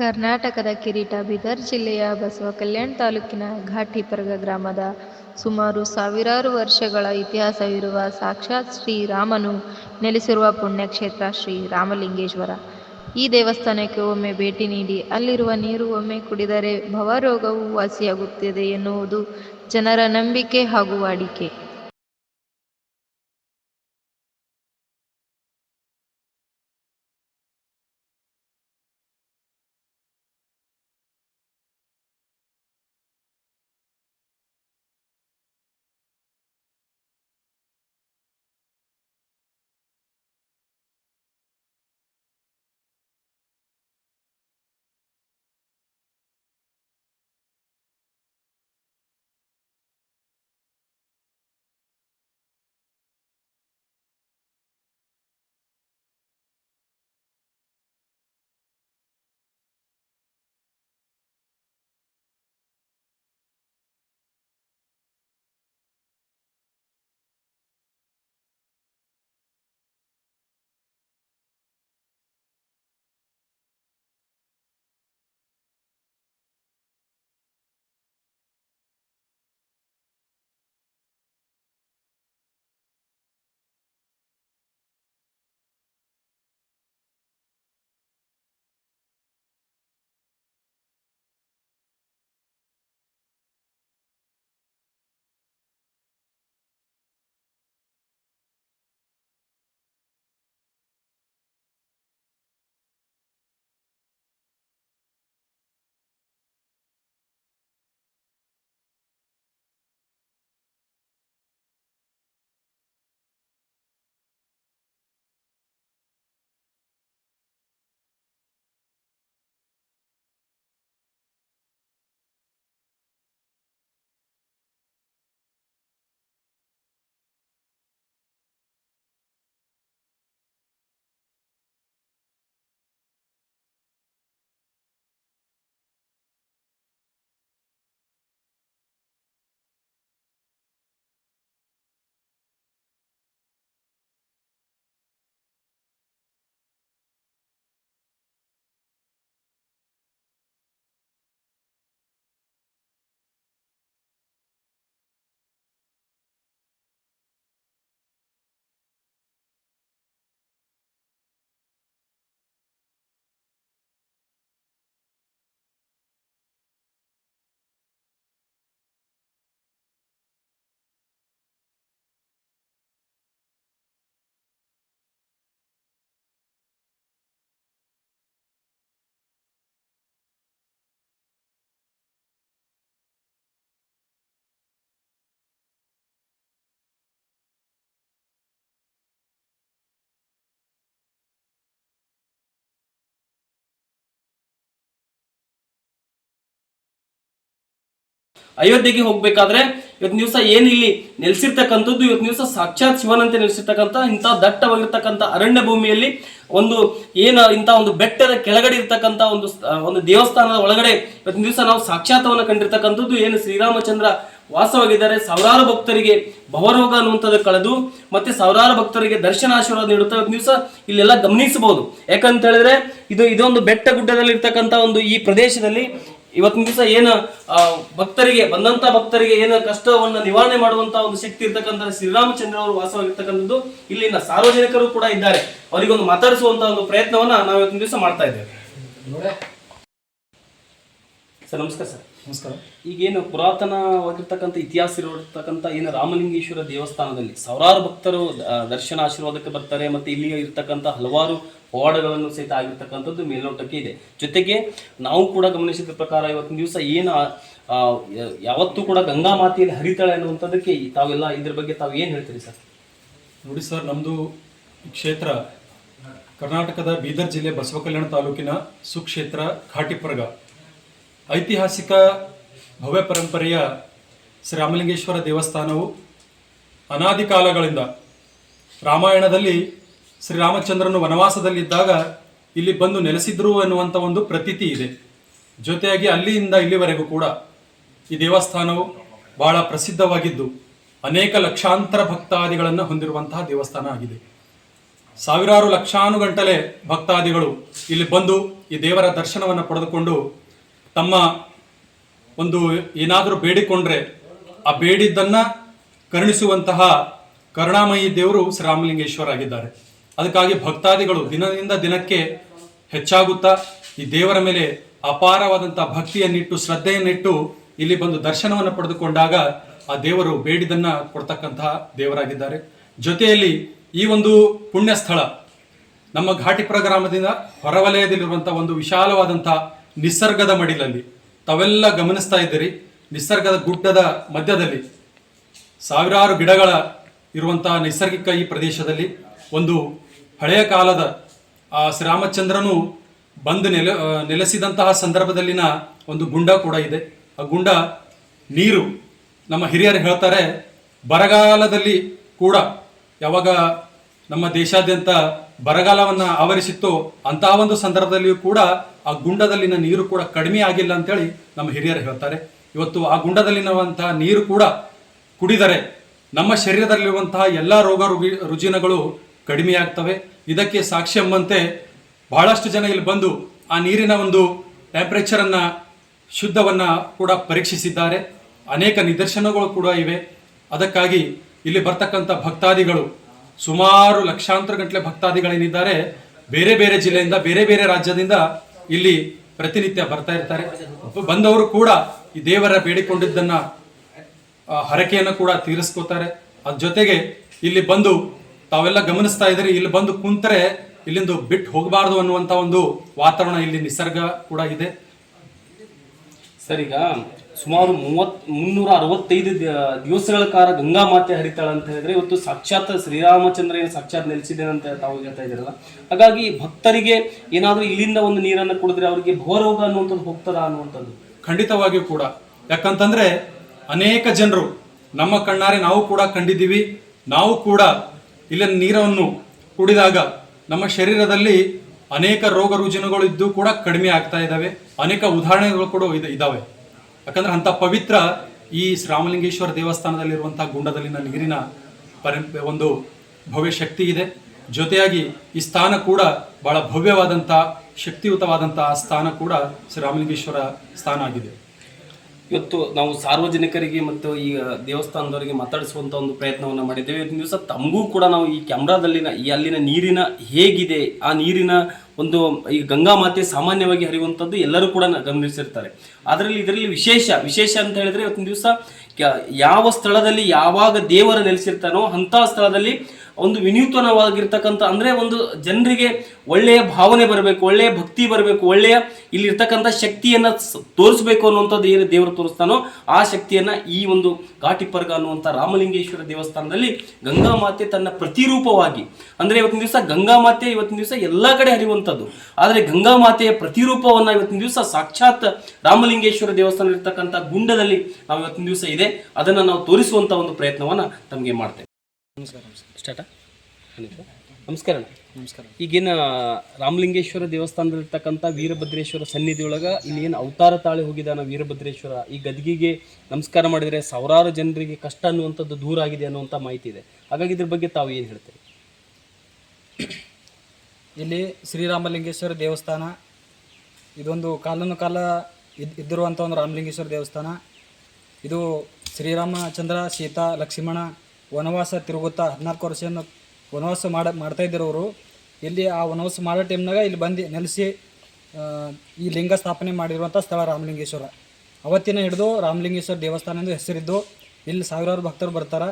ಕರ್ನಾಟಕದ ಕಿರೀಟ ಬೀದರ್ ಜಿಲ್ಲೆಯ ಬಸವಕಲ್ಯಾಣ ತಾಲೂಕಿನ ಘಾಟಿಪರ್ಗ ಗ್ರಾಮದ ಸುಮಾರು ಸಾವಿರಾರು ವರ್ಷಗಳ ಇತಿಹಾಸವಿರುವ ಸಾಕ್ಷಾತ್ ಶ್ರೀರಾಮನು ನೆಲೆಸಿರುವ ಪುಣ್ಯಕ್ಷೇತ್ರ ಶ್ರೀ ರಾಮಲಿಂಗೇಶ್ವರ ಈ ದೇವಸ್ಥಾನಕ್ಕೆ ಒಮ್ಮೆ ಭೇಟಿ ನೀಡಿ ಅಲ್ಲಿರುವ ನೀರು ಒಮ್ಮೆ ಕುಡಿದರೆ ಭವರೋಗವು ವಾಸಿಯಾಗುತ್ತದೆ ಎನ್ನುವುದು ಜನರ ನಂಬಿಕೆ ಹಾಗೂ ವಾಡಿಕೆ. ಅಯೋಧ್ಯೆಗೆ ಹೋಗ್ಬೇಕಾದ್ರೆ ಇವತ್ತು ದಿವಸ ಏನ್ ಇಲ್ಲಿ ನೆಲೆಸಿರ್ತಕ್ಕಂಥದ್ದು? ಇವತ್ತು ದಿವಸ ಸಾಕ್ಷಾತ್ ಶಿವನಂತೆ ನೆಲೆಸಿರ್ತಕ್ಕಂಥ, ಇಂಥ ದಟ್ಟವಾಗಿರ್ತಕ್ಕಂಥ ಅರಣ್ಯ ಭೂಮಿಯಲ್ಲಿ ಒಂದು ಏನು ಇಂಥ ಒಂದು ಬೆಟ್ಟದ ಕೆಳಗಡೆ ಇರ್ತಕ್ಕಂಥ ಒಂದು ಒಂದು ದೇವಸ್ಥಾನದ ಒಳಗಡೆ ಇವತ್ತಿನ ದಿವಸ ನಾವು ಸಾಕ್ಷಾತವನ್ನು ಕಂಡಿರ್ತಕ್ಕಂಥದ್ದು ಏನು ಶ್ರೀರಾಮಚಂದ್ರ ವಾಸವಾಗಿದ್ದಾರೆ. ಸಾವಿರಾರು ಭಕ್ತರಿಗೆ ಭವರೋಗ ಅನ್ನುವಂಥದ್ದು ಕಳೆದು ಮತ್ತೆ ಸಾವಿರಾರು ಭಕ್ತರಿಗೆ ದರ್ಶನ ಆಶೀರ್ವಾದ ನೀಡುತ್ತಾ ಇವತ್ತು ದಿವಸ ಇಲ್ಲೆಲ್ಲ ಗಮನಿಸಬಹುದು. ಯಾಕಂತ ಹೇಳಿದ್ರೆ ಇದು ಇದೊಂದು ಬೆಟ್ಟ ಗುಡ್ಡದಲ್ಲಿ ಇರ್ತಕ್ಕಂಥ ಒಂದು ಈ ಪ್ರದೇಶದಲ್ಲಿ ಇವತ್ತಿನ ದಿವಸ ಏನು ಭಕ್ತರಿಗೆ, ಬಂದಂತ ಭಕ್ತರಿಗೆ ಏನು ಕಷ್ಟವನ್ನ ನಿವಾರಣೆ ಮಾಡುವಂತ ಒಂದು ಶಕ್ತಿ ಇರ್ತಕ್ಕಂಥ ಶ್ರೀರಾಮಚಂದ್ರ ಅವರು ವಾಸವಾಗಿರ್ತಕ್ಕಂಥದ್ದು, ಇಲ್ಲಿನ ಸಾರ್ವಜನಿಕರು ಕೂಡ ಇದ್ದಾರೆ. ಅವರಿಗೊಂದು ಮಾತಾಡಿಸುವಂತ ಒಂದು ಪ್ರಯತ್ನವನ್ನ ನಾವು ಇವತ್ತಿನ ದಿವಸ ಮಾಡ್ತಾ ಇದ್ದೇವೆ. ಸರ್, ನಮಸ್ಕಾರ ಸರ್. ನಮಸ್ಕಾರ. ಈಗೇನು ಪುರಾತನವಾಗಿರ್ತಕ್ಕಂಥ ಇತಿಹಾಸ ಇರತಕ್ಕಂಥ ಏನು ರಾಮಲಿಂಗೇಶ್ವರ ದೇವಸ್ಥಾನದಲ್ಲಿ ಸಾವಿರಾರು ಭಕ್ತರು ದರ್ಶನ ಆಶೀರ್ವಾದಕ್ಕೆ ಬರ್ತಾರೆ, ಮತ್ತೆ ಇಲ್ಲಿ ಇರ್ತಕ್ಕಂಥ ಹಲವಾರು ಪವಾಡಗಳನ್ನು ಸಹಿತ ಆಗಿರ್ತಕ್ಕಂಥದ್ದು ಮೇಲ್ನೋಟಕ್ಕೆ ಇದೆ. ಜೊತೆಗೆ ನಾವು ಕೂಡ ಗಮನಿಸಿದ ಪ್ರಕಾರ ಇವತ್ತಿನ ದಿವಸ ಏನು ಯಾವತ್ತೂ ಕೂಡ ಗಂಗಾ ಮಾತೆಯಲ್ಲಿ ಹರಿತಾಳೆ ಅನ್ನುವಂಥದ್ದಕ್ಕೆ ತಾವೆಲ್ಲ ಇದ್ರ ಬಗ್ಗೆ ತಾವು ಏನು ಹೇಳ್ತೀರಿ ಸರ್? ನೋಡಿ ಸರ್ ನಮ್ಮದು ಕ್ಷೇತ್ರ ಕರ್ನಾಟಕದ ಬೀದರ್ ಜಿಲ್ಲೆ ಬಸವಕಲ್ಯಾಣ ತಾಲೂಕಿನ ಸುಕ್ಷೇತ್ರ ಘಾಟಿಪರ್ಗ ಐತಿಹಾಸಿಕ ಭವ್ಯ ಪರಂಪರೆಯ ಶ್ರೀರಾಮಲಿಂಗೇಶ್ವರ ದೇವಸ್ಥಾನವು ಅನಾದಿ ಕಾಲಗಳಿಂದ ರಾಮಾಯಣದಲ್ಲಿ ಶ್ರೀರಾಮಚಂದ್ರನು ವನವಾಸದಲ್ಲಿದ್ದಾಗ ಇಲ್ಲಿ ಬಂದು ನೆಲೆಸಿದ್ರು ಎನ್ನುವಂಥ ಒಂದು ಪ್ರತೀತಿ ಇದೆ. ಜೊತೆಯಾಗಿ ಅಲ್ಲಿಯಿಂದ ಇಲ್ಲಿವರೆಗೂ ಕೂಡ ಈ ದೇವಸ್ಥಾನವು ಬಹಳ ಪ್ರಸಿದ್ಧವಾಗಿದ್ದು ಅನೇಕ ಲಕ್ಷಾಂತರ ಭಕ್ತಾದಿಗಳನ್ನು ಹೊಂದಿರುವಂತಹ ದೇವಸ್ಥಾನ ಆಗಿದೆ. ಸಾವಿರಾರು ಲಕ್ಷಾನುಗಂಟಲೆ ಭಕ್ತಾದಿಗಳು ಇಲ್ಲಿ ಬಂದು ಈ ದೇವರ ದರ್ಶನವನ್ನು ಪಡೆದುಕೊಂಡು ತಮ್ಮ ಒಂದು ಏನಾದರೂ ಬೇಡಿಕೊಂಡ್ರೆ ಆ ಬೇಡಿದ್ದನ್ನ ಕರುಣಿಸುವಂತಹ ಕರುಣಾಮಯಿ ದೇವರು ಶ್ರೀರಾಮಲಿಂಗೇಶ್ವರ ಆಗಿದ್ದಾರೆ. ಅದಕ್ಕಾಗಿ ಭಕ್ತಾದಿಗಳು ದಿನದಿಂದ ದಿನಕ್ಕೆ ಹೆಚ್ಚಾಗುತ್ತಾ ಈ ದೇವರ ಮೇಲೆ ಅಪಾರವಾದಂಥ ಭಕ್ತಿಯನ್ನಿಟ್ಟು ಶ್ರದ್ಧೆಯನ್ನಿಟ್ಟು ಇಲ್ಲಿ ಬಂದು ದರ್ಶನವನ್ನು ಪಡೆದುಕೊಂಡಾಗ ಆ ದೇವರು ಬೇಡಿದನ್ನ ಕೊಡ್ತಕ್ಕಂತಹ ದೇವರಾಗಿದ್ದಾರೆ. ಜೊತೆಯಲ್ಲಿ ಈ ಒಂದು ಪುಣ್ಯ ಸ್ಥಳ ನಮ್ಮ ಘಾಟಿಪುರ ಗ್ರಾಮದಿಂದ ಹೊರವಲಯದಲ್ಲಿರುವಂಥ ಒಂದು ವಿಶಾಲವಾದಂತಹ ನಿಸರ್ಗದ ಮಡಿಲಲ್ಲಿ. ತಾವೆಲ್ಲ ಗಮನಿಸ್ತಾ ಇದ್ದೀರಿ, ನಿಸರ್ಗದ ಗುಡ್ಡದ ಮಧ್ಯದಲ್ಲಿ. ಸಾವಿರಾರು ಗಿಡಗಳ ಇರುವಂತಹ ನೈಸರ್ಗಿಕ ಈ ಪ್ರದೇಶದಲ್ಲಿ ಒಂದು ಹಳೆಯ ಕಾಲದ ಆ ಶ್ರೀರಾಮಚಂದ್ರನು ಬಂದು ನೆಲೆ ನೆಲೆಸಿದಂತಹ ಸಂದರ್ಭದಲ್ಲಿನ ಒಂದು ಗುಂಡ ಕೂಡ ಇದೆ. ಆ ಗುಂಡ ನೀರು. ನಮ್ಮ ಹಿರಿಯರು ಹೇಳ್ತಾರೆ, ಬರಗಾಲದಲ್ಲಿ ಕೂಡ ಯಾವಾಗ ನಮ್ಮ ದೇಶಾದ್ಯಂತ ಬರಗಾಲವನ್ನು ಆವರಿಸಿತ್ತು ಅಂತಹ ಒಂದು ಸಂದರ್ಭದಲ್ಲಿಯೂ ಕೂಡ ಆ ಗುಂಡದಲ್ಲಿನ ನೀರು ಕೂಡ ಕಡಿಮೆ ಆಗಿಲ್ಲ ಅಂತೇಳಿ ನಮ್ಮ ಹಿರಿಯರು ಹೇಳ್ತಾರೆ. ಇವತ್ತು ಆ ಗುಂಡದಲ್ಲಿನವಂತಹ ನೀರು ಕೂಡ ಕುಡಿದರೆ ನಮ್ಮ ಶರೀರದಲ್ಲಿರುವಂತಹ ಎಲ್ಲ ರೋಗ ರುಗಿ, ರುಜಿನಗಳು ಕಡಿಮೆಯಾಗ್ತವೆ ಇದಕ್ಕೆ ಸಾಕ್ಷಿ ಎಂಬಂತೆ ಬಹಳಷ್ಟು ಜನ ಇಲ್ಲಿ ಬಂದು ಆ ನೀರಿನ ಒಂದು ಟೆಂಪ್ರೇಚರನ್ನು ಶುದ್ಧವನ್ನು ಕೂಡ ಪರೀಕ್ಷಿಸಿದ್ದಾರೆ. ಅನೇಕ ನಿದರ್ಶನಗಳು ಕೂಡ ಇವೆ. ಅದಕ್ಕಾಗಿ ಇಲ್ಲಿ ಬರ್ತಕ್ಕಂಥ ಭಕ್ತಾದಿಗಳು, ಸುಮಾರು ಲಕ್ಷಾಂತರ ಗಂಟಲೆ ಭಕ್ತಾದಿಗಳೇನಿದ್ದಾರೆ, ಬೇರೆ ಬೇರೆ ಜಿಲ್ಲೆಯಿಂದ, ಬೇರೆ ಬೇರೆ ರಾಜ್ಯದಿಂದ ಇಲ್ಲಿ ಪ್ರತಿನಿತ್ಯ ಬರ್ತಾ ಇರ್ತಾರೆ. ಬಂದವರು ಕೂಡ ಈ ದೇವರ ಬೇಡಿಕೊಂಡಿದ್ದನ್ನ ಹರಕೆಯನ್ನು ಕೂಡ ತೀರಿಸ್ಕೋತಾರೆ. ಅದ್ರ ಜೊತೆಗೆ ಇಲ್ಲಿ ಬಂದು ತಾವೆಲ್ಲ ಗಮನಿಸ್ತಾ ಇದ್ದೀರಿ, ಇಲ್ಲಿ ಬಂದು ಕುಂತರೆ ಇಲ್ಲಿಂದ ಬಿಟ್ಟು ಹೋಗಬಾರ್ದು ಅನ್ನುವಂತ ಒಂದು ವಾತಾವರಣ ಇಲ್ಲಿ ನಿಸರ್ಗ ಕೂಡ ಇದೆ. ಸರ್ ಈಗ ಸುಮಾರು ಮೂವತ್ ಮುನ್ನೂರ ಅರವತ್ತೈದು ದಿವಸಗಳ ಕಾಲ ಗಂಗಾ ಮಾತೆ ಹರಿತಾಳ ಅಂತ ಹೇಳಿದ್ರೆ ಇವತ್ತು ಸಾಕ್ಷಾತ್ ಶ್ರೀರಾಮಚಂದ್ರ ಏನು ಸಾಕ್ಷಾತ್ ನೆಲೆಸಿದ್ದೇನೆ ಅಂತ ತಾವು ಹೇಳ್ತಾ ಇದ್ದೀರಲ್ಲ. ಹಾಗಾಗಿ ಭಕ್ತರಿಗೆ ಏನಾದ್ರೂ ಇಲ್ಲಿಂದ ಒಂದು ನೀರನ್ನು ಕುಡಿದ್ರೆ ಅವರಿಗೆ ಭವರೋಗ ಅನ್ನುವಂಥದ್ದು ಹೋಗ್ತದ ಅನ್ನುವಂಥದ್ದು? ಖಂಡಿತವಾಗಿಯೂ ಕೂಡ. ಯಾಕಂತಂದ್ರೆ ಅನೇಕ ಜನರು, ನಮ್ಮ ಕಣ್ಣಾರೆ ನಾವು ಕೂಡ ಕಂಡಿದ್ದೀವಿ. ನಾವು ಕೂಡ ಇಲ್ಲಿನ ನೀರನ್ನು ಕುಡಿದಾಗ ನಮ್ಮ ಶರೀರದಲ್ಲಿ ಅನೇಕ ರೋಗ ರುಜಿನಗಳು ಇದ್ದು ಕೂಡ ಕಡಿಮೆ ಆಗ್ತಾ ಇದ್ದಾವೆ. ಅನೇಕ ಉದಾಹರಣೆಗಳು ಕೂಡ ಇದ್ದಾವೆ. ಯಾಕಂದ್ರೆ ಅಂತ ಪವಿತ್ರ ಈ ಶ್ರಾಮಲಿಂಗೇಶ್ವರ ದೇವಸ್ಥಾನದಲ್ಲಿರುವಂಥ ಗುಂಡದಲ್ಲಿನ ನೀರಿನ ಪರಂಪ ಒಂದು ಭವ್ಯ ಶಕ್ತಿ ಇದೆ. ಜೊತೆಯಾಗಿ ಈ ಸ್ಥಾನ ಕೂಡ ಬಹಳ ಭವ್ಯವಾದಂಥ ಶಕ್ತಿಯುತವಾದಂಥ ಸ್ಥಾನ ಕೂಡ ಶ್ರೀರಾಮಲಿಂಗೇಶ್ವರ ಸ್ಥಾನ ಆಗಿದೆ. ಇವತ್ತು ನಾವು ಸಾರ್ವಜನಿಕರಿಗೆ ಮತ್ತು ಈ ದೇವಸ್ಥಾನದವರಿಗೆ ಮಾತಾಡಿಸುವಂತ ಒಂದು ಪ್ರಯತ್ನವನ್ನು ಮಾಡಿದ್ದೇವೆ. ಇವತ್ತಿನ ದಿವಸ ತಮಗೂ ಕೂಡ ನಾವು ಈ ಕ್ಯಾಮ್ರಾದಲ್ಲಿನ, ಈ ಅಲ್ಲಿನ ನೀರಿನ ಹೇಗಿದೆ, ಆ ನೀರಿನ ಒಂದು, ಈ ಗಂಗಾ ಮಾತೆ ಸಾಮಾನ್ಯವಾಗಿ ಹರಿಯುವಂಥದ್ದು ಎಲ್ಲರೂ ಕೂಡ ಗಮನಿಸಿರ್ತಾರೆ. ಅದರಲ್ಲಿ ಇದರಲ್ಲಿ ವಿಶೇಷ ವಿಶೇಷ ಅಂತ ಹೇಳಿದ್ರೆ ಇವತ್ತಿನ ದಿವಸ ಯಾವ ಸ್ಥಳದಲ್ಲಿ ಯಾವಾಗ ದೇವರ ನೆಲೆಸಿರ್ತಾನೋ ಅಂತಹ ಸ್ಥಳದಲ್ಲಿ ಒಂದು ವಿನೂತನವಾಗಿರ್ತಕ್ಕಂಥ, ಅಂದ್ರೆ ಒಂದು ಜನರಿಗೆ ಒಳ್ಳೆಯ ಭಾವನೆ ಬರಬೇಕು, ಒಳ್ಳೆಯ ಭಕ್ತಿ ಬರಬೇಕು, ಒಳ್ಳೆಯ ಇಲ್ಲಿರ್ತಕ್ಕಂಥ ಶಕ್ತಿಯನ್ನ ತೋರಿಸಬೇಕು ಅನ್ನುವಂಥದ್ದು ಏನು ದೇವರು ತೋರಿಸ್ತಾನೋ ಆ ಶಕ್ತಿಯನ್ನ ಈ ಒಂದು ಘಾಟಿಪರ್ಗ ಅನ್ನುವಂಥ ರಾಮಲಿಂಗೇಶ್ವರ ದೇವಸ್ಥಾನದಲ್ಲಿ ಗಂಗಾ ಮಾತೆ ತನ್ನ ಪ್ರತಿರೂಪವಾಗಿ, ಅಂದ್ರೆ ಇವತ್ತಿನ ದಿವಸ ಗಂಗಾ ಮಾತೆ ಇವತ್ತಿನ ದಿವಸ ಎಲ್ಲ ಕಡೆ ಹರಿಯುವಂಥದ್ದು. ಆದರೆ ಗಂಗಾ ಮಾತೆಯ ಪ್ರತಿರೂಪವನ್ನು ಇವತ್ತಿನ ದಿವಸ ಸಾಕ್ಷಾತ್ ರಾಮಲಿಂಗೇಶ್ವರ ದೇವಸ್ಥಾನ ಇರ್ತಕ್ಕಂಥ ಗುಂಡದಲ್ಲಿ ನಾವು ಇವತ್ತಿನ ದಿವಸ ಇದೆ. ಅದನ್ನ ನಾವು ತೋರಿಸುವಂತ ಒಂದು ಪ್ರಯತ್ನವನ್ನ ತಮಗೆ ಮಾಡ್ತೇವೆ. ಸ್ಟಾರ್ಟ ನಮಸ್ಕಾರ. ನಮಸ್ಕಾರ ಈಗಿನ ರಾಮಲಿಂಗೇಶ್ವರ ದೇವಸ್ಥಾನದಲ್ಲಿರ್ತಕ್ಕಂಥ ವೀರಭದ್ರೇಶ್ವರ ಸನ್ನಿಧಿಯೊಳಗ ಇಲ್ಲಿ ಏನು ಅವತಾರ ತಾಳಿ ಹೋಗಿದಾನ ವೀರಭದ್ರೇಶ್ವರ? ಈ ಗದ್ಗಿಗೆ ನಮಸ್ಕಾರ ಮಾಡಿದರೆ ಸಾವಿರಾರು ಜನರಿಗೆ ಕಷ್ಟ ಅನ್ನುವಂಥದ್ದು ದೂರ ಆಗಿದೆ ಅನ್ನುವಂಥ ಮಾಹಿತಿ ಇದೆ. ಹಾಗಾಗಿ ಇದ್ರ ಬಗ್ಗೆ ತಾವು ಏನು ಹೇಳ್ತೀರಿ? ಇಲ್ಲಿ ಶ್ರೀರಾಮಲಿಂಗೇಶ್ವರ ದೇವಸ್ಥಾನ ಇದೊಂದು ಕಾಲನು ಕಾಲ ಇದ್ ಇದ್ದಿರುವಂಥ ಒಂದು ರಾಮಲಿಂಗೇಶ್ವರ ದೇವಸ್ಥಾನ. ಇದು ಶ್ರೀರಾಮಚಂದ್ರ ಸೀತಾ ಲಕ್ಷ್ಮಣ ವನವಾಸ ತಿರುಗುತ್ತಾ ಹದಿನಾಲ್ಕು ವರ್ಷವನ್ನು ವನವಾಸ ಮಾಡ ಮಾಡ್ತಾ ಇದ್ದಿರೋರು ಇಲ್ಲಿ ಆ ವನವಾಸ ಮಾಡೋ ಟೈಮ್ನಾಗ ಇಲ್ಲಿ ಬಂದು ನೆಲೆಸಿ ಈ ಲಿಂಗ ಸ್ಥಾಪನೆ ಮಾಡಿರುವಂಥ ಸ್ಥಳ ರಾಮಲಿಂಗೇಶ್ವರ. ಅವತ್ತಿನ ಹಿಡಿದು ರಾಮಲಿಂಗೇಶ್ವರ ದೇವಸ್ಥಾನ ಎಂದು ಹೆಸರಿದ್ದು, ಇಲ್ಲಿ ಸಾವಿರಾರು ಭಕ್ತರು ಬರ್ತಾರೆ.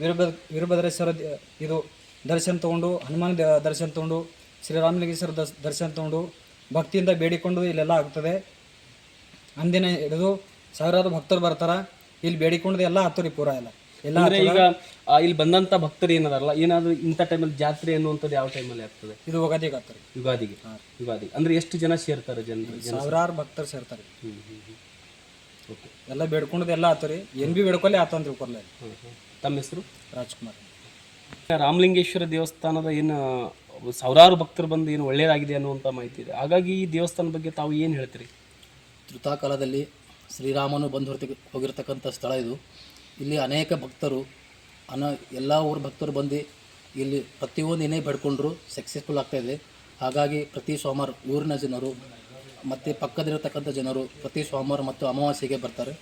ವೀರಭದ್ರ ವೀರಭದ್ರೇಶ್ವರ ಇದು ದರ್ಶನ ತೊಗೊಂಡು, ಹನುಮಾನ್ ದರ್ಶನ ತೊಗೊಂಡು ಶ್ರೀರಾಮಲಿಂಗೇಶ್ವರ ದರ್ಶ್, ದರ್ಶನ ತೊಗೊಂಡು ಭಕ್ತಿಯಿಂದ ಬೇಡಿಕೊಂಡು ಇಲ್ಲೆಲ್ಲ ಆಗ್ತದೆ. ಅಂದಿನ ಹಿಡಿದು ಸಾವಿರಾರು ಭಕ್ತರು ಬರ್ತಾರೆ. ಇಲ್ಲಿ ಬೇಡಿಕೊಂಡು ಎಲ್ಲ ಹತ್ತು ಪೂರ ಎಲ್ಲ. ಅಂದ್ರೆ ಈಗ ಆ, ಇಲ್ಲಿ ಬಂದಂತ ಭಕ್ತರು ಏನದಾರಲ್ಲ ಏನಾದ್ರು ಇಂಥ ಟೈಮಲ್ಲಿ ಜಾತ್ರೆ ಅನ್ನುವಂಥದ್ದು ಯಾವ ಟೈಮಲ್ಲಿ ಆಗ್ತದೆ? ಇದು ಯುಗಾದಿಗೆ ಆಗ್ತಾರೆ ಯುಗಾದಿಗೆ. ಯುಗಾದಿ. ಅಂದ್ರೆ ಎಷ್ಟು ಜನ ಸೇರ್ತಾರೆ ಜನರು? ಜನ ಸಾವಿರಾರು ಭಕ್ತರು ಸೇರ್ತಾರೆ. ಓಕೆ ಎಲ್ಲ ಬೇಡ್ಕೊಂಡದ್ದು ಎಲ್ಲ ಆತರಿ ಏನ್ ಬಿ ಭೀ ಬೇಡ್ಕೊಲ್ಲಿ ಆತಂದ್ರೆ ಹ್ಮ್. ತಮ್ಮ ಹೆಸರು? ರಾಜ್ಕುಮಾರ್. ರಾಮಲಿಂಗೇಶ್ವರ ದೇವಸ್ಥಾನದ ಏನು ಸಾವಿರಾರು ಭಕ್ತರು ಬಂದು ಏನು ಒಳ್ಳೆಯದಾಗಿದೆ ಅನ್ನುವಂಥ ಮಾಹಿತಿ ಇದೆ. ಹಾಗಾಗಿ ಈ ದೇವಸ್ಥಾನದ ಬಗ್ಗೆ ತಾವು ಏನು ಹೇಳ್ತೀರಿ? ಋತಾಕಾಲದಲ್ಲಿ ಶ್ರೀರಾಮನು ಬಂದು ಹೊರತಿ ಹೋಗಿರ್ತಕ್ಕಂಥ ಸ್ಥಳ ಇದು. ಇಲ್ಲಿ ಅನೇಕ ಭಕ್ತರು, ಅನ ಎಲ್ಲ ಊರ ಭಕ್ತರು ಬಂದು ಇಲ್ಲಿ ಪ್ರತಿಯೊಂದು ಏನೇ ಬೇಡ್ಕೊಂಡ್ರು ಸಕ್ಸಸ್ಫುಲ್ ಆಗ್ತಾಯಿದೆ ಹಾಗಾಗಿ ಪ್ರತಿ ಸೋಮವಾರ ಊರಿನ ಜನರು, ಮತ್ತು ಪಕ್ಕದಲ್ಲಿರತಕ್ಕಂಥ ಜನರು ಪ್ರತಿ ಸೋಮವಾರ ಮತ್ತು ಅಮಾವಾಸ್ಯೆಗೆ ಬರ್ತಾರೆ.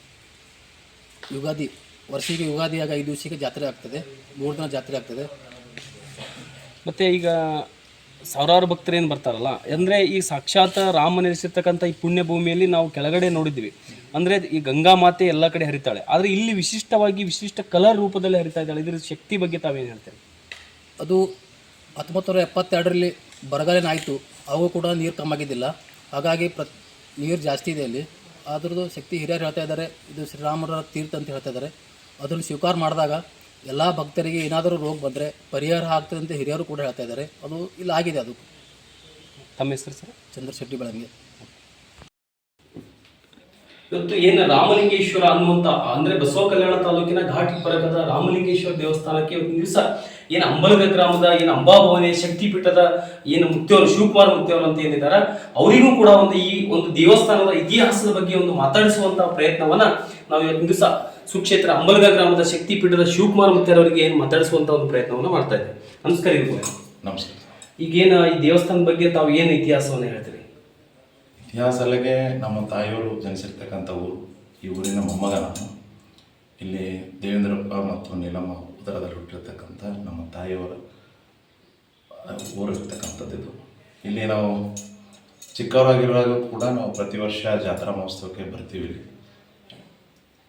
ಯುಗಾದಿ ವರ್ಷಿಗೆ ಯುಗಾದಿಯಾಗ ಐದು ದಿವಸಕ್ಕೆ ಜಾತ್ರೆ ಆಗ್ತದೆ, ಮೂರು ದಿನ ಜಾತ್ರೆ ಆಗ್ತದೆ. ಮತ್ತು ಈಗ ಸಾವಿರಾರು ಭಕ್ತರು ಏನು ಬರ್ತಾರಲ್ಲ, ಅಂದರೆ ಈ ಸಾಕ್ಷಾತ್ ರಾಮ ನೆಲೆಸಿರ್ತಕ್ಕಂಥ ಈ ಪುಣ್ಯ ಭೂಮಿಯಲ್ಲಿ ನಾವು ಕೆಳಗಡೆ ನೋಡಿದ್ವಿ. ಅಂದರೆ ಈ ಗಂಗಾ ಮಾತೆ ಎಲ್ಲ ಕಡೆ ಹರಿತಾಳೆ. ಆದರೆ ಇಲ್ಲಿ ವಿಶಿಷ್ಟವಾಗಿ ವಿಶಿಷ್ಟ ಕಲರ್ ರೂಪದಲ್ಲಿ ಹರಿತಾ ಇದ್ದಾಳೆ. ಇದರ ಶಕ್ತಿ ಬಗ್ಗೆ ತಾವೇನು ಹೇಳ್ತೀರಿ? ಅದು ಹತ್ತೊಂಬತ್ತು ನೂರ ಎಪ್ಪತ್ತೆರಡರಲ್ಲಿ ಬರಗಾಲೇನಾಯಿತು ಅವು ಕೂಡ ನೀರು ಕಮ್ಮಾಗಿದ್ದಿಲ್ಲ ಹಾಗಾಗಿ ಪ್ರ ನೀರು ಜಾಸ್ತಿ ಇದೆ ಅಲ್ಲಿ. ಅದ್ರದ್ದು ಶಕ್ತಿ ಹಿರಿಯರು ಹೇಳ್ತಾ ಇದ್ದಾರೆ. ಇದು ಶ್ರೀರಾಮರ ತೀರ್ಥ ಅಂತ ಹೇಳ್ತಾ ಇದ್ದಾರೆ. ಅದನ್ನು ಸ್ವೀಕಾರ ಮಾಡಿದಾಗ ಎಲ್ಲ ಭಕ್ತರಿಗೆ ಏನಾದರೂ ರೋಗ ಬಂದರೆ ಪರಿಹಾರ ಆಗ್ತದೆ ಅಂತ ಹಿರಿಯರು ಕೂಡ ಹೇಳ್ತಾ ಇದ್ದಾರೆ. ಅದು ಇಲ್ಲಿ ಆಗಿದೆ ಅದು. ತಮ್ಮ ಹೆಸರು ಸರ್? ಚಂದ್ರಶೆಟ್ಟಿ ಬೆಳಂಗೆ ಇವತ್ತು ಏನು ರಾಮಲಿಂಗೇಶ್ವರ ಅನ್ನುವಂತ ಅಂದ್ರೆ ಬಸವ ಕಲ್ಯಾಣ ತಾಲೂಕಿನ ಘಾಟಿ ಪರಕದ ರಾಮಲಿಂಗೇಶ್ವರ ದೇವಸ್ಥಾನಕ್ಕೆ ಒಂದು ದಿವಸ ಏನು ಅಂಬಲಗ ಗ್ರಾಮದ ಏನು ಅಂಬಾಭವನೆ ಶಕ್ತಿಪೀಠದ ಏನು ಮುತ್ಯವರು ಶಿವಕುಮಾರ್ ಮುತ್ಯವರು ಅಂತ ಏನಿದ್ದಾರೆ ಅವರಿಗೂ ಕೂಡ ಒಂದು ಈ ಒಂದು ದೇವಸ್ಥಾನದ ಇತಿಹಾಸದ ಬಗ್ಗೆ ಒಂದು ಮಾತಾಡಿಸುವಂತಹ ಪ್ರಯತ್ನವನ್ನ ನಾವು ಇವತ್ತು ದಿವಸ ಸುಕ್ಷೇತ್ರ ಅಂಬಲಗ ಗ್ರಾಮದ ಶಕ್ತಿಪೀಠದ ಶಿವಕುಮಾರ್ ಮುತ್ತಾರವರಿಗೆ ಏನು ಮಾತಾಡಿಸುವಂತ ಒಂದು ಪ್ರಯತ್ನವನ್ನು ಮಾಡ್ತಾ ಇದ್ದೆ. ನಮಸ್ಕಾರ ನಮಸ್ಕಾರ ಈಗೇನು ಈ ದೇವಸ್ಥಾನದ ಬಗ್ಗೆ ತಾವು ಏನು ಇತಿಹಾಸವನ್ನು ಹೇಳ್ತೀರಿ? ಇತಿಹಾಸ ಅಲ್ಲಿಗೆ ನಮ್ಮ ತಾಯಿಯವರು ಜನಿಸಿರ್ತಕ್ಕಂಥ ಊರು ಈ ಊರಿನ ಮೊಮ್ಮಗ ನಾನು. ಇಲ್ಲಿ ದೇವೇಂದ್ರಪ್ಪ ಮತ್ತು ನೀಲಮ್ಮ ಉದರದಲ್ಲಿ ಹುಟ್ಟಿರ್ತಕ್ಕಂಥ ನಮ್ಮ ತಾಯಿಯವರ ಊರಿರ್ತಕ್ಕಂಥದ್ದು ಇಲ್ಲಿ ನಾವು ಚಿಕ್ಕವರಾಗಿರುವಾಗ ಕೂಡ ನಾವು ಪ್ರತಿ ವರ್ಷ ಜಾತ್ರಾ ಮಹೋತ್ಸವಕ್ಕೆ ಬರ್ತೀವಿ ಇಲ್ಲಿ.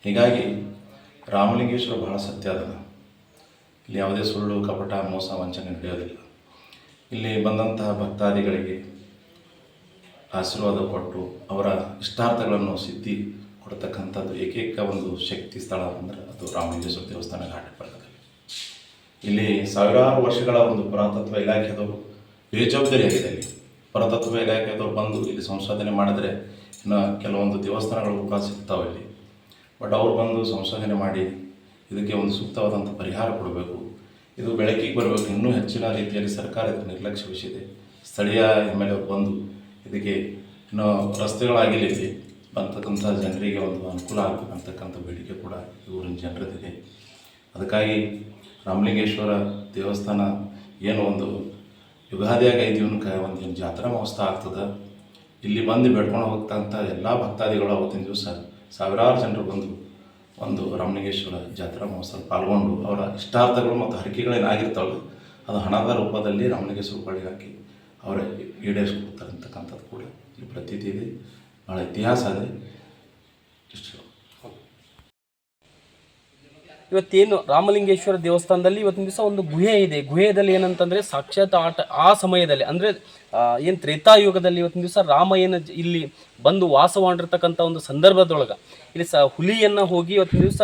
ಹೀಗಾಗಿ ರಾಮಲಿಂಗೇಶ್ವರ ಬಹಳ ಸತ್ಯ ಅದ. ಇಲ್ಲಿ ಯಾವುದೇ ಸುಳ್ಳು, ಕಪಟ, ಮೋಸ, ವಂಚನೆ ನಡೆಯೋದಿಲ್ಲ. ಇಲ್ಲಿ ಬಂದಂತಹ ಭಕ್ತಾದಿಗಳಿಗೆ ಆಶೀರ್ವಾದ ಕೊಟ್ಟು ಅವರ ಇಷ್ಟಾರ್ಥಗಳನ್ನು ಸಿದ್ಧಿ ಕೊಡ್ತಕ್ಕಂಥದ್ದು ಏಕೈಕ ಒಂದು ಶಕ್ತಿ ಸ್ಥಳ ಅಂದರೆ ಅದು ರಾಮಲಿಂಗೇಶ್ವರ ದೇವಸ್ಥಾನ ಘಾಟ ಇಲ್ಲಿ ಸಾವಿರಾರು ವರ್ಷಗಳ ಒಂದು ಪುರಾತತ್ವ ಇಲಾಖೆದವರು ಬೇಜವಾಬ್ದಾರಿಯಾಗಿದೆ ಇಲ್ಲಿ ಪುರಾತತ್ವ ಇಲಾಖೆದವರು ಬಂದು ಇಲ್ಲಿ ಸಂಶೋಧನೆ ಮಾಡಿದ್ರೆ ಇನ್ನು ಕೆಲವೊಂದು ದೇವಸ್ಥಾನಗಳು ಕೂಡ ಸಿಗ್ತಾವೆ ಇಲ್ಲಿ. ಬಟ್ ಅವ್ರು ಬಂದು ಸಂಶೋಧನೆ ಮಾಡಿ ಇದಕ್ಕೆ ಒಂದು ಸೂಕ್ತವಾದಂಥ ಪರಿಹಾರ ಕೊಡಬೇಕು. ಇದು ಬೆಳಕಿಗೆ ಬರಬೇಕು ಇನ್ನೂ ಹೆಚ್ಚಿನ ರೀತಿಯಲ್ಲಿ ಸರ್ಕಾರ ಇದಕ್ಕೆ ನಿರ್ಲಕ್ಷ್ಯ ವಹಿಸಿದೆ. ಸ್ಥಳೀಯ ಎಂ ಎಲ್ ಎ ಬಂದು ಇದಕ್ಕೆ ಇನ್ನೂ ರಸ್ತೆಗಳಾಗಿಲ್ಲ ಇಲ್ಲಿ ಬರ್ತಕ್ಕಂಥ ಜನರಿಗೆ ಒಂದು ಅನುಕೂಲ ಆಗಬೇಕಂತಕ್ಕಂಥ ಬೇಡಿಕೆ ಕೂಡ ಇವರಿನ ಜನರದಿದೆ. ಅದಕ್ಕಾಗಿ ರಾಮಲಿಂಗೇಶ್ವರ ದೇವಸ್ಥಾನ ಏನು ಒಂದು ಯುಗಾದಿಯಾಗ ಐದು ಕ ಒಂದು ಏನು ಜಾತ್ರಾ ಮಹೋತ್ಸವ ಆಗ್ತದೆ. ಇಲ್ಲಿ ಬಂದು ಬೆಡ್ಕೊಂಡು ಹೋಗ್ತಕ್ಕಂಥ ಎಲ್ಲ ಭಕ್ತಾದಿಗಳು ಅವತ್ತಿನ ದಿವಸ ಸಾವಿರಾರು ಜನರು ಬಂದು ಒಂದು ರಾಮಲಿಂಗೇಶ್ವರ ಜಾತ್ರಾ ಮಹೋತ್ಸವ ಪಾಲ್ಗೊಂಡು ಅವರ ಇಷ್ಟಾರ್ಥಗಳು ಮತ್ತು ಹರಕೆಗಳೇನಾಗಿರ್ತಾವಲ್ಲ, ಅದು ಹಣದ ರೂಪದಲ್ಲಿ ರಾಮಲಿಂಗೇಶ್ವರ ಬಳಿ ಹಾಕಿ ಅವರ ಈಡೇರಿಸ್ಕೊಳ್ತಾರಂತಕ್ಕಂಥದ್ದು ಕೂಡ ಈ ಪ್ರತೀತಿ ಇದೆ. ಭಾಳ ಇತಿಹಾಸ ಇದೆ. ಇಷ್ಟು. ಇವತ್ತೇನು ರಾಮಲಿಂಗೇಶ್ವರ ದೇವಸ್ಥಾನದಲ್ಲಿ ಇವತ್ತಿನ ದಿವಸ ಒಂದು ಗುಹೆ ಇದೆ. ಗುಹೆಯಲ್ಲಿ ಏನಂತಂದರೆ ಸಾಕ್ಷಾತ್ ಆಟ ಆ ಸಮಯದಲ್ಲಿ ಅಂದರೆ ಏನು ತ್ರೇತಾಯುಗದಲ್ಲಿ ಇವತ್ತಿನ ದಿವಸ ರಾಮ ಏನು ಇಲ್ಲಿ ಬಂದು ವಾಸ ಮಾಡಿರ್ತಕ್ಕಂಥ ಒಂದು ಸಂದರ್ಭದೊಳಗೆ ಇಲ್ಲಿ ಸ ಹುಲಿಯನ್ನು ಹೋಗಿ ಇವತ್ತಿನ ದಿವಸ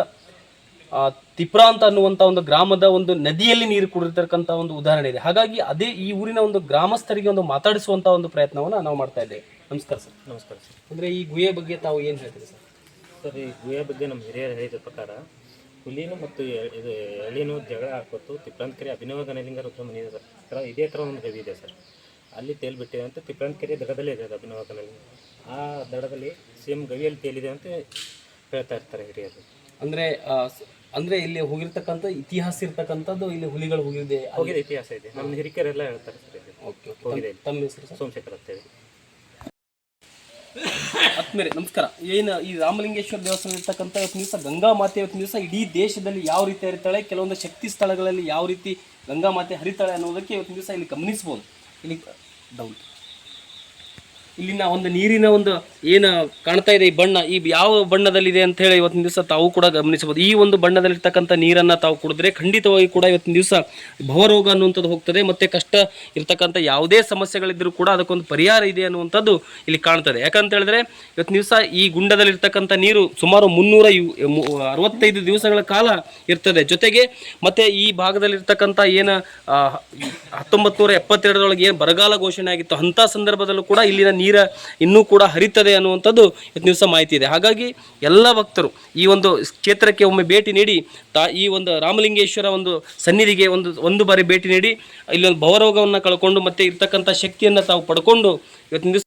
ತಿಪ್ರಾ ಅಂತ ಅನ್ನುವಂಥ ಒಂದು ಗ್ರಾಮದ ಒಂದು ನದಿಯಲ್ಲಿ ನೀರು ಕುಡಿರ್ತಕ್ಕಂಥ ಒಂದು ಉದಾಹರಣೆ ಇದೆ. ಹಾಗಾಗಿ ಅದೇ ಈ ಊರಿನ ಒಂದು ಗ್ರಾಮಸ್ಥರಿಗೆ ಒಂದು ಮಾತಾಡಿಸುವಂಥ ಒಂದು ಪ್ರಯತ್ನವನ್ನು ನಾವು ಮಾಡ್ತಾ ಇದ್ದೇವೆ. ನಮಸ್ಕಾರ ಸರ್. ನಮಸ್ಕಾರ ಸರ್. ಅಂದರೆ ಈ ಗುಹೆ ಬಗ್ಗೆ ತಾವು ಏನು ಹೇಳ್ತೀರಿ ಸರ್? ಸರ್ ಈ ಗುಹೆ ಬಗ್ಗೆ ನಮ್ಮ ಹಿರಿಯರು ಹೇಳಿದ ಪ್ರಕಾರ ಹುಲಿನು ಮತ್ತು ಇದು ಎಳಿನೂ ಜಗಳ ಹಾಕೊತ್ತು. ತಿಪ್ಪರಂತಕೆರೆ ಅಭಿನವ ಗಣಲಿಂಗ ರುದ್ರಮುನಿ ಮನೆ ಇದೆ ಸರ್ ಇದೇ ಥರ ಒಂದು ಗವಿ ಇದೆ ಸರ್. ಅಲ್ಲಿ ತೇಲ್ಬಿಟ್ಟಿದೆ ಅಂತ ತಿಪ್ಪರಂತಕೆರೆ ದಡದಲ್ಲಿ ಇದೆ ಅದು ಅಭಿನವ ಗಣಲಿಂಗ ಆ ದಡದಲ್ಲಿ ಸೇಮ್ ಗವಿಯಲ್ಲಿ ತೇಲಿದೆ ಅಂತ ಹೇಳ್ತಾ ಇರ್ತಾರೆ ಹಿರಿಯರು. ಅಂದರೆ ಅಂದರೆ ಇಲ್ಲಿ ಹೋಗಿರ್ತಕ್ಕಂಥ ಇತಿಹಾಸ ಇರ್ತಕ್ಕಂಥದ್ದು ಇಲ್ಲಿ ಹುಲಿಗಳು ಹೋಗಿದೆ ಹೋಗಿದೆ ಇತಿಹಾಸ ಇದೆ. ನಮ್ಮ ಹಿರಿಕರೆಲ್ಲ ಹೇಳ್ತಾರೆ ಸರ್. Okay, okay. ಹೋಗಿದೆ. ತಮ್ಮ ಹೆಸರು ಸರ್? ಸೋಮಶೇಖರ್ ಅಂತೇಳಿ ಆತ್ಮೇಲೆ ನಮಸ್ಕಾರ. ಏನು ಈ ರಾಮಲಿಂಗೇಶ್ವರ ದೇವಸ್ಥಾನ ಇರ್ತಕ್ಕಂಥ ಇವತ್ತು ದಿವಸ ಗಂಗಾ ಮಾತೆ ಇವತ್ತು ದಿವಸ ಇಡೀ ದೇಶದಲ್ಲಿ ಯಾವ ರೀತಿ ಹರಿತಾಳೆ, ಕೆಲವೊಂದು ಶಕ್ತಿ ಸ್ಥಳಗಳಲ್ಲಿ ಯಾವ ರೀತಿ ಗಂಗಾ ಮಾತೆ ಹರಿತಾಳೆ ಅನ್ನೋದಕ್ಕೆ ಇವತ್ತು ದಿವಸ ಇಲ್ಲಿ ಗಮನಿಸ್ಬೋದು. ಇಲ್ಲಿ ಡೌನ್ ಇಲ್ಲಿನ ಒಂದು ನೀರಿನ ಒಂದು ಏನು ಕಾಣ್ತಾ ಇದೆ, ಈ ಬಣ್ಣ, ಈ ಯಾವ ಬಣ್ಣದಲ್ಲಿದೆ ಅಂತ ಹೇಳಿ ಇವತ್ತಿನ ದಿವಸ ತಾವು ಕೂಡ ಗಮನಿಸಬಹುದು. ಈ ಒಂದು ಬಣ್ಣದಲ್ಲಿರ್ತಕ್ಕಂಥ ನೀರನ್ನ ತಾವು ಕುಡಿದ್ರೆ ಖಂಡಿತವಾಗಿ ಕೂಡ ಇವತ್ತಿನ ದಿವಸ ಭವರೋಗ ಅನ್ನುವಂಥದ್ದು ಹೋಗ್ತದೆ, ಮತ್ತೆ ಕಷ್ಟ ಇರ್ತಕ್ಕಂಥ ಯಾವುದೇ ಸಮಸ್ಯೆಗಳಿದ್ದರೂ ಕೂಡ ಅದಕ್ಕೊಂದು ಪರಿಹಾರ ಇದೆ ಅನ್ನುವಂಥದ್ದು ಇಲ್ಲಿ ಕಾಣ್ತದೆ. ಯಾಕಂತ ಹೇಳಿದ್ರೆ ಇವತ್ತಿನ ದಿವಸ ಈ ಗುಂಡದಲ್ಲಿರ್ತಕ್ಕಂಥ ನೀರು ಸುಮಾರು ಮುನ್ನೂರ ಅರವತ್ತೈದು ದಿವಸಗಳ ಕಾಲ ಇರ್ತದೆ. ಜೊತೆಗೆ ಮತ್ತೆ ಈ ಭಾಗದಲ್ಲಿರ್ತಕ್ಕಂಥ ಏನು ಹತ್ತೊಂಬತ್ತು ನೂರ ಎಪ್ಪತ್ತೆರಡರೊಳಗೆ ಏನು ಬರಗಾಲ ಘೋಷಣೆ ಆಗಿತ್ತು, ಅಂಥ ಸಂದರ್ಭದಲ್ಲೂ ಕೂಡ ಇಲ್ಲಿನ ನೀರ ಇನ್ನೂ ಕೂಡ ಹರಿತದೆ ಅನ್ನುವಂಥದ್ದು ಇವತ್ತು ದಿವಸ ಮಾಹಿತಿ ಇದೆ. ಹಾಗಾಗಿ ಎಲ್ಲ ಭಕ್ತರು ಈ ಒಂದು ಕ್ಷೇತ್ರಕ್ಕೆ ಒಮ್ಮೆ ಭೇಟಿ ನೀಡಿ, ತಾ ಈ ಒಂದು ರಾಮಲಿಂಗೇಶ್ವರ ಒಂದು ಸನ್ನಿಧಿಗೆ ಒಂದು ಒಂದು ಬಾರಿ ಭೇಟಿ ನೀಡಿ, ಇಲ್ಲೊಂದು ಭವರೋಗವನ್ನು ಕಳ್ಕೊಂಡು ಮತ್ತೆ ಇರ್ತಕ್ಕಂಥ ಶಕ್ತಿಯನ್ನು ತಾವು ಪಡ್ಕೊಂಡು ಇವತ್ತಿನ ದಿವಸ